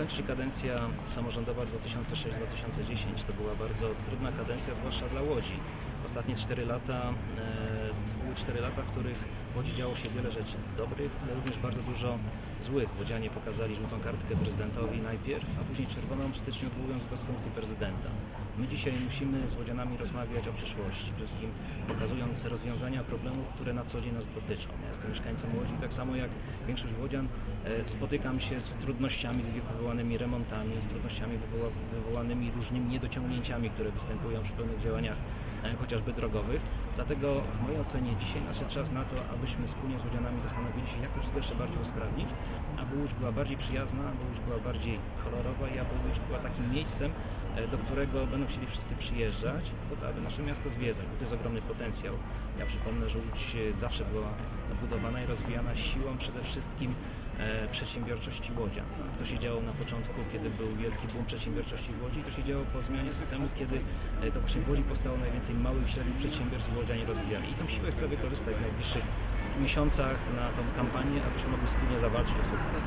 kończy kadencja samorządowa 2006-2010. To była bardzo trudna kadencja, zwłaszcza dla Łodzi. Ostatnie 4 lata e, były 4 lata, w których w Łodzi działo się wiele rzeczy dobrych, ale również bardzo dużo złych. Łodzianie pokazali żółtą kartkę prezydentowi najpierw, a później czerwoną w styczniu odwołując go z funkcji prezydenta. My dzisiaj musimy z Łodzianami rozmawiać o przyszłości, przede wszystkim pokazując rozwiązania problemów, które na co dzień nas dotyczą. Ja jestem mieszkańcem Łodzi, tak samo jak większość Łodzian e, spotykam się z trudnościami wywołanymi remontami, z trudnościami wywoła, wywołanymi różnymi niedociągnięciami, które występują przy pewnych działaniach e, chociażby drogowych. Dlatego w mojej ocenie dzisiaj nadszedł czas na to, abyśmy wspólnie z Łodzianami zastanowili się, jak to wszystko jeszcze bardziej usprawnić, aby Łódź była bardziej przyjazna, aby Łódź była bardziej kolorowa i aby Łódź była takim miejscem, do którego będą chcieli wszyscy przyjeżdżać, po to, aby nasze miasto zwiedzać, bo to jest ogromny potencjał. Ja przypomnę, że Łódź e, zawsze była budowana i rozwijana siłą przede wszystkim e, przedsiębiorczości Łodzian. To się działo na początku, kiedy był wielki boom przedsiębiorczości w Łodzi, to się działo po zmianie systemu, kiedy e, to właśnie w Łodzi powstało najwięcej małych i średnich przedsiębiorstw Łodzianie rozwijali. I tą siłę chcę wykorzystać w najbliższych miesiącach na tą kampanię, abyśmy mogli wspólnie zawalczyć o sukces.